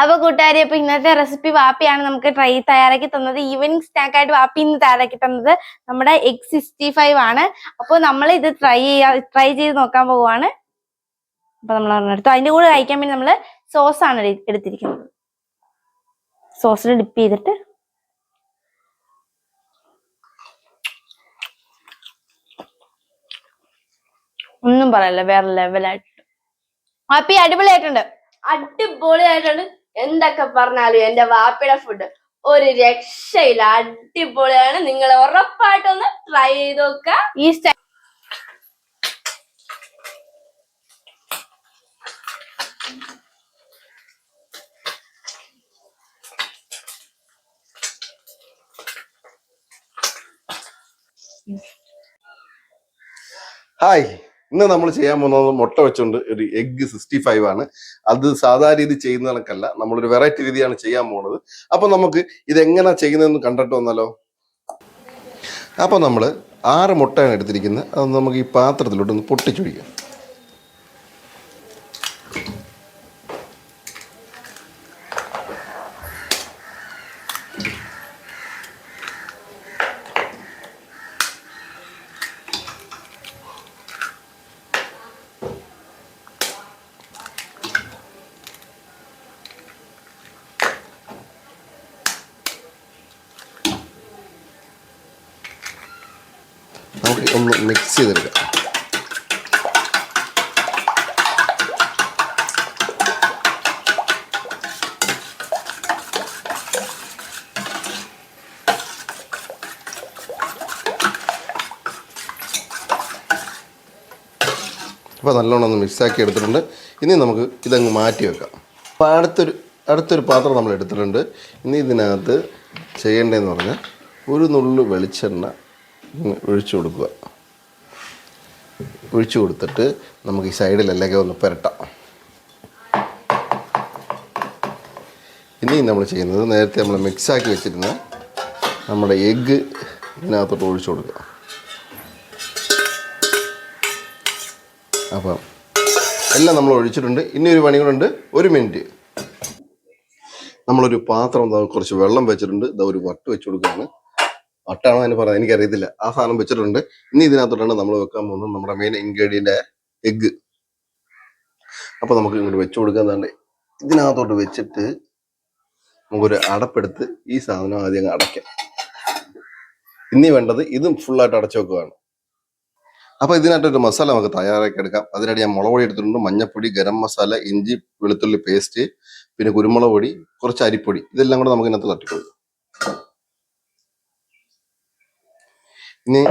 അപ്പൊ കൂട്ടുകാരി അപ്പൊ ഇന്നത്തെ റെസിപ്പി വാപ്പിയാണ് നമുക്ക് ട്രൈ തയ്യാറാക്കി തന്നത്. ഈവനിങ് സ്നാക്ക് ആയിട്ട് വാപ്പി ഇന്ന് തയ്യാറാക്കി തന്നത് നമ്മുടെ എഗ് സിക്സ്റ്റി ഫൈവ് ആണ്. അപ്പോൾ നമ്മൾ ഇത് ട്രൈ ചെയ്യാ ട്രൈ ചെയ്ത് നോക്കാൻ പോവുകയാണ് അപ്പൊ നമ്മൾ എടുത്തു. അതിന്റെ കൂടെ കഴിക്കാൻ വേണ്ടി നമ്മൾ ആണ് എടുത്തിരിക്കുന്നത്. സോസിൽ ഡിപ്പ് ചെയ്തിട്ട് ഒന്നും പറയല്ല വേറെ ലെവലായിട്ട് ഈ അടിപൊളിയായിട്ടുണ്ട്. അടിപൊളിയായിട്ടുണ്ട്. എന്തൊക്കെ പറഞ്ഞാലും എന്റെ വാപ്പിയുടെ ഫുഡ് ഒരു രക്ഷയില്ല. അടിപൊളിയാണ്. നിങ്ങൾ ഉറപ്പായിട്ടൊന്ന് ട്രൈ ചെയ്ത് നോക്ക ഈ സ്റ്റൈ ഹായ് ഇന്ന് നമ്മൾ ചെയ്യാൻ പോകുന്നത് മുട്ട വെച്ചുകൊണ്ട് ഒരു എഗ്ഗ് സിക്സ്റ്റി ഫൈവ് ആണ്. അത് സാധാരണ രീതി ചെയ്യുന്ന കണക്കല്ല നമ്മളൊരു വെറൈറ്റി രീതിയാണ് ചെയ്യാൻ പോകുന്നത്. അപ്പൊ നമുക്ക് ഇതെങ്ങനെ ചെയ്യുന്നതെന്ന് കണ്ടിട്ട് വന്നാലോ? അപ്പൊ നമ്മൾ ആറ് മുട്ടയാണ് എടുത്തിരിക്കുന്നത്. അത് നമുക്ക് ഈ പാത്രത്തിലോട്ട് ഒന്ന് പൊട്ടിച്ചൊഴിക്കാം. നമുക്ക് ഒന്ന് മിക്സ് ചെയ്തെടുക്കാം. അപ്പോൾ നല്ലോണം ഒന്ന് മിക്സാക്കി എടുത്തിട്ടുണ്ട്. ഇനി നമുക്ക് ഇതങ്ങ് മാറ്റി വെക്കാം. അപ്പോൾ അടുത്തൊരു അടുത്തൊരു പാത്രം നമ്മൾ എടുത്തിട്ടുണ്ട്. ഇനി ഇതിനകത്ത് ചെയ്യേണ്ടതെന്ന് പറഞ്ഞാൽ ഒരു നുള്ളു വെളിച്ചെണ്ണ ഒഴിച്ചു കൊടുക്കുക. ഒഴിച്ചു കൊടുത്തിട്ട് നമുക്ക് ഈ സൈഡിലല്ലെങ്കിൽ ഒന്ന് പുരട്ടാം. ഇനി നമ്മൾ ചെയ്യുന്നത് നേരത്തെ നമ്മൾ മിക്സാക്കി വെച്ചിരുന്ന നമ്മുടെ എഗ്ഗ് ഇതിനകത്തോട്ട് ഒഴിച്ചു കൊടുക്കുക. അപ്പം എല്ലാം നമ്മൾ ഒഴിച്ചിട്ടുണ്ട്. ഇനി ഒരു പണി കൂടെ ഉണ്ട്. ഒരു മിനിറ്റ്. നമ്മളൊരു പാത്രം കുറച്ച് വെള്ളം വെച്ചിട്ടുണ്ട്. ഇതാ ഒരു വട്ട് വെച്ച് കൊടുക്കുകയാണ്. വട്ടാണോ അതിന് പറയുന്നത് എനിക്കറിയത്തില്ല. ആ സാധനം വെച്ചിട്ടുണ്ട്. ഇനി ഇതിനകത്തോട്ടാണ് നമ്മൾ വെക്കാൻ പോകുന്നത് നമ്മുടെ മെയിൻ ഇൻഗ്രീഡിയന്റ് എഗ്ഗ് അപ്പോൾ നമുക്ക് ഇങ്ങോട്ട് വെച്ച് കൊടുക്കാന്നുണ്ട് ഇതിനകത്തോട്ട് വെച്ചിട്ട് നമുക്കൊരു അടപ്പെടുത്ത് ഈ സാധനം ആദ്യം അടയ്ക്കാം. ഇനി വേണ്ടത് ഇതും ഫുള്ളായിട്ട് അടച്ചു വെക്കുകയാണ്. അപ്പോൾ ഇതിനായിട്ടൊരു മസാല നമുക്ക് തയ്യാറാക്കി എടുക്കാം. അതിനായിട്ട് ഞാൻ മുളക് പൊടി എടുത്തിട്ടുണ്ട്. മഞ്ഞപ്പൊടി ഗരം മസാല ഇഞ്ചി വെളുത്തുള്ളി പേസ്റ്റ് പിന്നെ കുരുമുളക് പൊടി കുറച്ച് അരിപ്പൊടി. ഇതെല്ലാം കൂടെ നമുക്ക് ഇതിനകത്ത് തട്ടിക്കൊടുക്കാം. ഇനി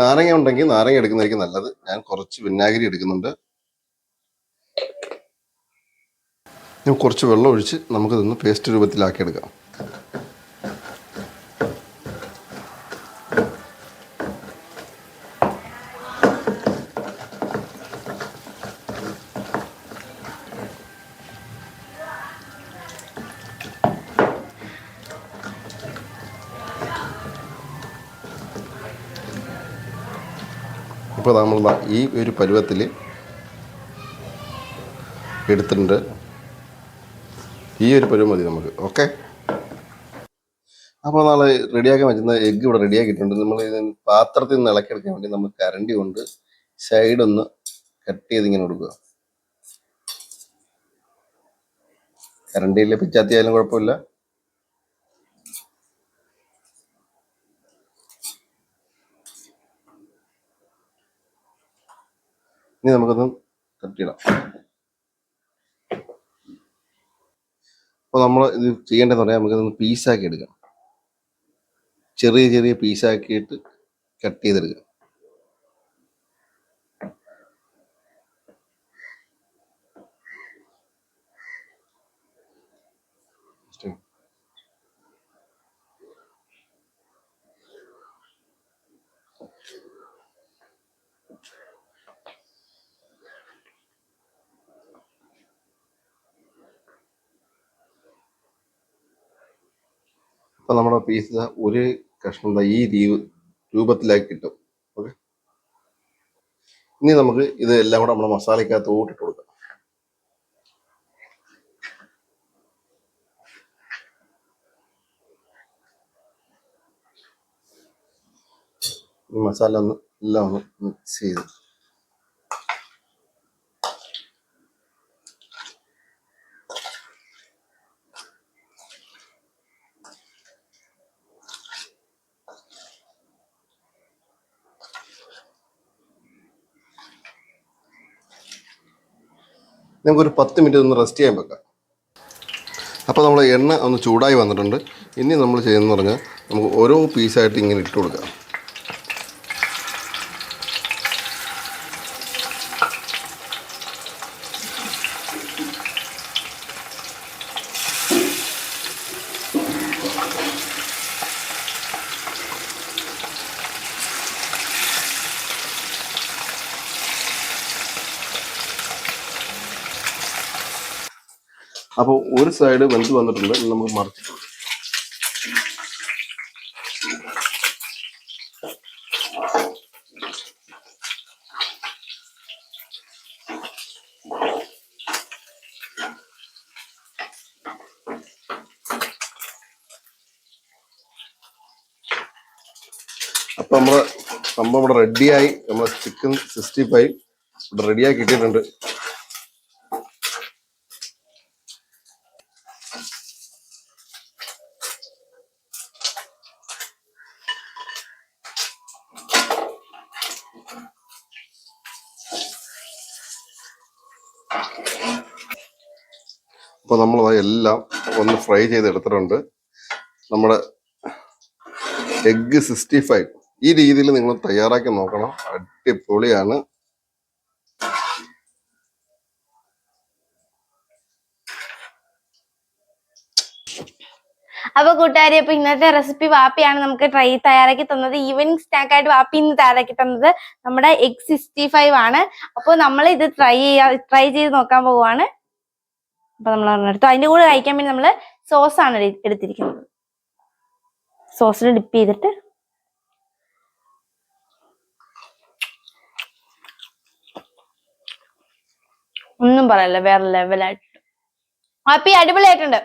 നാരങ്ങ ഉണ്ടെങ്കിൽ നാരങ്ങ എടുക്കുന്നതായിരിക്കും നല്ലത്. ഞാൻ കുറച്ച് വിനാഗിരി എടുക്കുന്നുണ്ട്. ഇനി കുറച്ച് വെള്ളം ഒഴിച്ച് നമുക്ക് ഇതൊന്ന് പേസ്റ്റ് രൂപത്തിലാക്കി എടുക്കാം ഇപ്പോൾ നമ്മൾ ഈ ഒരു പരുവത്തിൽ എടുത്തിട്ടുണ്ട്. ഈ ഒരു പരുവം മതി നമുക്ക് ഓക്കെ? അപ്പോൾ നാളെ റെഡിയാക്കാൻ പറ്റുന്ന എഗ്ഗ് ഇവിടെ റെഡിയാക്കിയിട്ടുണ്ട്. നമ്മൾ ഇത് പാത്രത്തിൽ നിന്ന് ഇളക്കിയെടുക്കാൻ വേണ്ടി നമ്മൾ കരണ്ടി കൊണ്ട് സൈഡൊന്ന് കട്ട് ചെയ്ത് ഇങ്ങനെ കൊടുക്കുക. കരണ്ടിയിൽ പിച്ചാത്തിയായാലും കുഴപ്പമില്ല. ഇനി നമുക്കൊന്ന് തട്ടിയിടാം അപ്പോൾ നമ്മൾ ഇത് ചെയ്യേണ്ടതെന്ന് പറയാം നമുക്കിതൊന്ന് പീസാക്കി എടുക്കാം. ചെറിയ ചെറിയ പീസാക്കിയിട്ട് കട്ട് ചെയ്തെടുക്കുക അപ്പോൾ നമ്മുടെ പീസ് ഒരു കഷ്ണം ഈ രീ രൂപത്തിലാക്കി കിട്ടും. ഓക്കെ ഇനി നമുക്ക് ഇത് എല്ലാം കൂടെ നമ്മുടെ മസാലയ്ക്കകത്ത് ഊട്ടിട്ട് കൊടുക്കാം. മസാല ഒന്ന് എല്ലാം ഒന്ന് മിക്സ് ചെയ്തു. നമുക്കൊരു പത്ത് മിനിറ്റ് ഒന്ന് റെസ്റ്റ് ചെയ്യാൻ വെക്കാം. അപ്പോൾ നമ്മൾ എണ്ണ ഒന്ന് ചൂടായി വന്നിട്ടുണ്ട്. ഇനി നമ്മൾ ചെയ്യുന്നതെന്ന് പറഞ്ഞാൽ നമുക്ക് ഓരോ പീസായിട്ട് ഇങ്ങനെ ഇട്ട് കൊടുക്കാം. അപ്പോൾ ഒരു സൈഡ് വെന്ത് വന്നിട്ടുണ്ട് നമുക്ക് മറിച്ച്. അപ്പൊ നമ്മൾ സംഭവം ഇവിടെ റെഡിയായി നമ്മുടെ ചിക്കൻ സിക്സ്റ്റി ഫൈവ് ഇവിടെ റെഡിയായി കിട്ടിയിട്ടുണ്ട് അപ്പോൾ നമ്മൾ എല്ലാം ഒന്ന് ഫ്രൈ ചെയ്തെടുത്തിട്ടുണ്ട്. നമ്മുടെ എഗ്ഗ് സിക്സ്റ്റി ഫൈവ് ഈ രീതിയിൽ നിങ്ങൾ തയ്യാറാക്കി നോക്കണം. അടിപൊളിയാണ്. അപ്പൊ കൂട്ടുകാരി അപ്പൊ ഇന്നത്തെ റെസിപ്പി വാപ്പിയാണ് നമുക്ക് ട്രൈ തയ്യാറാക്കി തന്നത്. ഈവനിങ് സ്നാക്ക് ആയിട്ട് വാപ്പി ഇന്ന് തയ്യാറാക്കി തന്നത് നമ്മുടെ എഗ് സിക്സ്റ്റി ഫൈവ് ആണ്. അപ്പൊ നമ്മൾ ഇത് ട്രൈ ചെയ്യാ ട്രൈ ചെയ്ത് നോക്കാൻ പോവാണ് അപ്പൊ നമ്മൾ എടുത്തു. അതിന്റെ കൂടെ കഴിക്കാൻ വേണ്ടി നമ്മൾ സോസ് ആണ് എടുത്തിരിക്കുന്നത്. സോസിൽ ഡിപ്പ് ചെയ്തിട്ട് ഒന്നും പറയല്ല വേറെ ലെവലായിട്ട് അപ്പൊ ഈ അടിപൊളിയായിട്ടുണ്ട്.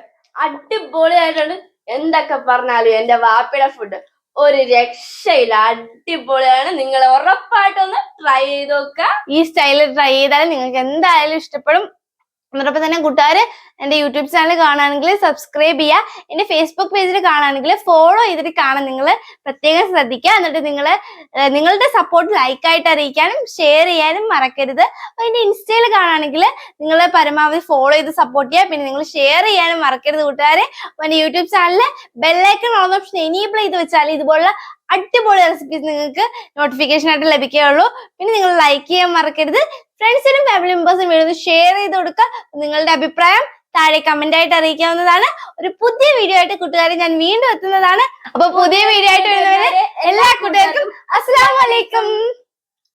അടിപൊളിയായിട്ടുണ്ട്. എന്തൊക്കെ പറഞ്ഞാലും എന്റെ വാപ്പയുടെ ഫുഡ് ഒരു രക്ഷയില്ല. അടിപൊളിയാണ്. നിങ്ങൾ ഉറപ്പായിട്ടൊന്ന് ട്രൈ ചെയ്ത് നോക്കുക. ഈ സ്റ്റൈലിൽ ട്രൈ ചെയ്താൽ നിങ്ങൾക്ക് എന്തായാലും ഇഷ്ടപ്പെടും. അതോടൊപ്പം തന്നെ കൂട്ടുകാർ എന്റെ യൂട്യൂബ് ചാനൽ കാണുകയാണെങ്കിൽ സബ്സ്ക്രൈബ് ചെയ്യുക എന്റെ ഫേസ്ബുക്ക് പേജിൽ കാണുകയാണെങ്കിൽ ഫോളോ ചെയ്തിട്ട് കാണാൻ നിങ്ങൾ പ്രത്യേകം ശ്രദ്ധിക്കുക. എന്നിട്ട് നിങ്ങൾ നിങ്ങളുടെ സപ്പോർട്ട് ലൈക്കായിട്ട് അറിയിക്കാനും ഷെയർ ചെയ്യാനും മറക്കരുത്. അപ്പൊ എന്റെ ഇൻസ്റ്റയിൽ കാണുകയാണെങ്കിൽ നിങ്ങൾ പരമാവധി ഫോളോ ചെയ്ത് സപ്പോർട്ട് ചെയ്യുക. പിന്നെ നിങ്ങൾ ഷെയർ ചെയ്യാനും മറക്കരുത് കൂട്ടുകാരെ. അപ്പൊ എന്റെ യൂട്യൂബ് ചാനലിൽ ബെല്ലൈക്കൺ ഓൺ ഓപ്ഷൻ എനേബിൾ ചെയ്ത് വെച്ചാൽ ഇതുപോലുള്ള അടിപൊളി റെസിപ്പീസ് നിങ്ങൾക്ക് നോട്ടിഫിക്കേഷൻ ആയിട്ട് ലഭിക്കുകയുള്ളൂ. പിന്നെ നിങ്ങൾ ലൈക്ക് ചെയ്യാൻ മറക്കരുത്. ഫ്രണ്ട്സിനും ഫാമിലി മെമ്പേഴ്സിനും വേണ്ടി ഷെയർ ചെയ്ത് കൊടുക്കുക. നിങ്ങളുടെ അഭിപ്രായം താഴെ കമന്റ് ആയിട്ട് അറിയിക്കാവുന്നതാണ്. ഒരു പുതിയ വീഡിയോ ആയിട്ട് കൂട്ടുകാരെ ഞാൻ വീണ്ടും എത്തുന്നതാണ്. അപ്പൊ പുതിയ വീഡിയോ ആയിട്ട് വരുന്നവരെ എല്ലാ കൂട്ടുകാർക്കും അസ്സലാമു അലൈക്കും.